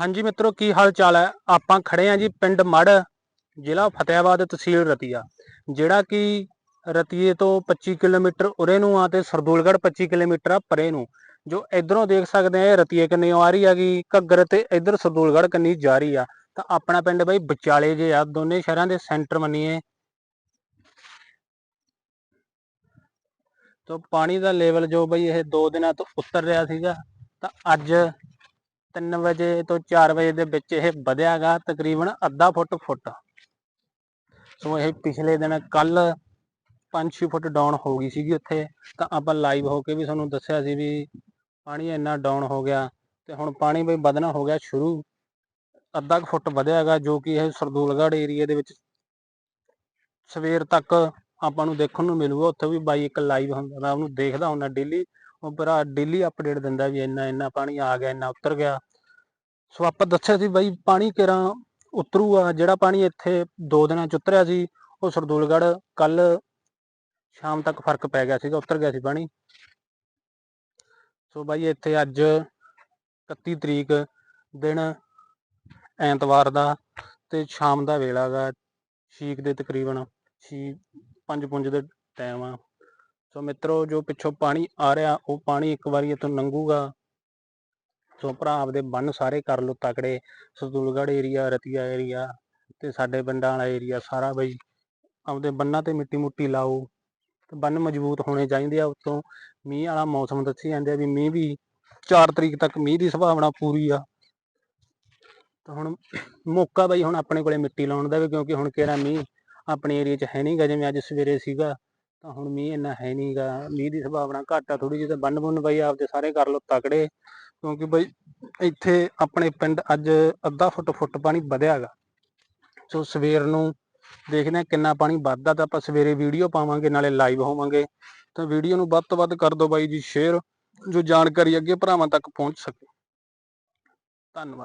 ਹਾਂਜੀ ਮਿੱਤਰੋ, ਕੀ ਹਾਲ ਚਾਲ ਹੈ? ਆਪਾਂ ਖੜੇ ਆ ਜੀ ਪਿੰਡ ਮੜ, ਜ਼ਿਲ੍ਹਾ ਫਤਿਆਬਾਦ ਤਹਿਸੀਲ ਰਤੀਆ, ਜਿਹੜਾ ਕਿ ਰਤੀਏ ਤੋਂ 25 ਕਿਲੋਮੀਟਰ ਉਰੇ ਨੂੰ ਆ ਤੇ ਸਰਦੂਲਗੜ੍ਹ 25 ਕਿਲੋਮੀਟਰ ਆ ਪਰੇ ਨੂੰ। ਜੋ ਇਧਰੋਂ ਦੇਖ ਸਕਦੇ ਆ ਰਤੀਏ ਕੰਨੀ ਆ ਰਹੀ ਹੈਗੀ, ਘੱਗਰ ਤੇ ਇਧਰ ਸਰਦੂਲਗੜ੍ਹ ਕੰਨੀ ਜਾ ਰਹੀ ਆ। ਤਾਂ ਆਪਣਾ ਪਿੰਡ ਬਈ ਵਿਚਾਲੇ ਜੇ ਆ, ਦੋਨੇ ਸ਼ਹਿਰਾਂ ਦੇ ਸੈਂਟਰ ਮੰਨੀਏ। ਤੋਂ ਪਾਣੀ ਦਾ ਲੈਵਲ ਜੋ ਬਈ ਇਹ 2 ਦਿਨਾਂ ਤੋਂ ਉਤਰ ਰਿਹਾ ਸੀਗਾ, ਤਾਂ ਅੱਜ 3 ਵਜੇ ਤੋਂ 4 ਵਜੇ ਦੇ ਵਿੱਚ ਇਹ ਵਧਿਆਗਾ ਤਕਰੀਬਨ ਅੱਧਾ ਫੁੱਟ ਫੁੱਟ। ਸੋ ਇਹ ਪਿਛਲੇ ਦਿਨ ਕੱਲ 5-6 ਫੁੱਟ ਡਾਊਨ ਹੋ ਗਈ ਸੀਗੀ ਉੱਥੇ। ਤਾਂ ਆਪਾਂ ਲਾਈਵ ਹੋ ਕੇ ਵੀ ਤੁਹਾਨੂੰ ਦੱਸਿਆ ਸੀ ਵੀ ਪਾਣੀ ਇੰਨਾ ਡਾਊਨ ਹੋ ਗਿਆ ਤੇ ਹੁਣ ਪਾਣੀ ਬਈ ਵਧਣਾ ਹੋ ਗਿਆ ਸ਼ੁਰੂ। ਅੱਧਾ ਕੁ ਫੁੱਟ ਵਧਿਆਗਾ ਜੋ ਕਿ ਇਹ ਸਰਦੂਲਗੜ੍ਹ ਏਰੀਆ ਦੇ ਵਿੱਚ ਸਵੇਰ ਤੱਕ ਆਪਾਂ ਨੂੰ ਦੇਖਣ ਨੂੰ ਮਿਲੂਗਾ। ਉੱਥੇ ਵੀ ਬਾਈ ਇੱਕ ਲਾਈਵ ਹੁੰਦਾ, ਮੈਂ ਉਹਨੂੰ ਦੇਖਦਾ ਹੁੰਦਾ ਡੇਲੀ ਉਹ ਭਰਾ ਡੇਲੀ ਅਪਡੇਟ ਦਿੰਦਾ ਵੀ ਇੰਨਾ ਇੰਨਾ ਪਾਣੀ ਆ ਗਿਆ, ਇੰਨਾ ਉਤਰ ਗਿਆ। ਸੋ ਆਪਾਂ ਦੱਸਿਆ ਸੀ ਬਾਈ ਪਾਣੀ ਕਿਰਾਂ ਉਤਰੂਗਾ, ਜਿਹੜਾ ਪਾਣੀ ਇੱਥੇ ਦੋ ਦਿਨਾਂ ਚ ਉਤਰਿਆ ਸੀ, ਉਹ ਸਰਦੂਲਗੜ੍ਹ ਕੱਲ ਸ਼ਾਮ ਤੱਕ ਫ਼ਰਕ ਪੈ ਗਿਆ ਸੀਗਾ, ਉਤਰ ਗਿਆ ਸੀ ਪਾਣੀ। ਸੋ ਬਾਈ ਇੱਥੇ ਅੱਜ 31 ਤਰੀਕ ਦਿਨ ਐਤਵਾਰ ਦਾ ਤੇ ਸ਼ਾਮ ਦਾ ਵੇਲਾ ਗਾ ਛੀਕ ਦੇ ਤਕਰੀਬਨ, ਛੀ ਪੰਜ ਪੁੰਜ ਦੇ ਟਾਈਮ ਆ। ਸੋ ਮਿੱਤਰੋ, ਜੋ ਪਿੱਛੋਂ ਪਾਣੀ ਆ ਰਿਹਾ, ਉਹ ਪਾਣੀ ਇੱਕ ਵਾਰੀ ਇੱਥੋਂ ਲੰਘੂਗਾ। ਸੋ ਭਰਾ, ਆਪਦੇ ਬੰਨ ਸਾਰੇ ਕਰ ਲੋ ਤਕੜੇ। ਸਰਦੂਲਗੜ੍ਹ ਏਰੀਆ ਰਤੀਆ ਏਰੀਆ ਤੇ ਸਾਡੇ ਪਿੰਡਾਂ ਵਾਲਾ ਏਰੀਆ ਸਾਰਾ ਬਈ ਆਪਦੇ ਬੰਨਾਂ ਤੇ ਮਿੱਟੀ ਮੁੱਟੀ ਲਾਓ। ਤੇ ਬੰਨ ਮਜ਼ਬੂਤ ਹੋਣੇ ਚਾਹੀਦੇ ਆ ਉਤੋਂ। ਮੀਂਹ ਵਾਲਾ ਮੌਸਮ ਦੱਸੀ ਜਾਂਦੇ ਆ ਵੀ ਮੀਂਹ ਵੀ 4 ਤਰੀਕ ਤੱਕ ਮੀਂਹ ਦੀ ਸੰਭਾਵਨਾ ਪੂਰੀ ਆ। ਤਾਂ ਹੁਣ ਮੌਕਾ ਬਈ ਹੁਣ ਆਪਣੇ ਕੋਲੇ ਮਿੱਟੀ ਲਾਉਣ ਦਾ ਵੀ, ਕਿਉਂਕਿ ਹੁਣ ਕਿਹੜਾ ਮੀਂਹ ਆਪਣੇ ਏਰੀਆ 'ਚ ਹੈ ਨਹੀਂਗਾ ਜਿਵੇਂ ਅੱਜ ਸਵੇਰੇ ਸੀਗਾ। ਤਾਂ ਹੁਣ ਮੀਂਹ ਇੰਨਾ ਹੈ ਨਹੀਂਗਾ ਮੀਂਹ ਦੀ ਸੰਭਾਵਨਾ ਘੱਟ ਆ ਥੋੜੀ ਜਿਹੀ ਤਾਂ ਬੰਨ ਬੁੰਨ ਬਈ ਆਪਦੇ ਸਾਰੇ ਕਰ ਲੋ ਤਕੜੇ। ਕਿਉਂਕਿ ਬਈ ਇੱਥੇ ਆਪਣੇ ਪਿੰਡ ਅੱਜ ਅੱਧਾ ਫੁੱਟ ਫੁੱਟ ਪਾਣੀ ਵਧਿਆਗਾ ਸੋ ਸਵੇਰ ਨੂੰ ਦੇਖਦੇ ਹਾਂ ਕਿੰਨਾ ਪਾਣੀ ਵੱਧਦਾ, ਤਾਂ ਆਪਾਂ ਸਵੇਰੇ ਵੀਡੀਓ ਪਾਵਾਂਗੇ, ਨਾਲੇ ਲਾਈਵ ਹੋਵਾਂਗੇ। ਤਾਂ ਵੀਡੀਓ ਨੂੰ ਵੱਧ ਤੋਂ ਵੱਧ ਕਰ ਦਿਓ ਬਾਈ ਜੀ ਸ਼ੇਅਰ ਜੋ ਜਾਣਕਾਰੀ ਅੱਗੇ ਭਰਾਵਾਂ ਤੱਕ ਪਹੁੰਚ ਸਕੇ। ਧੰਨਵਾਦ।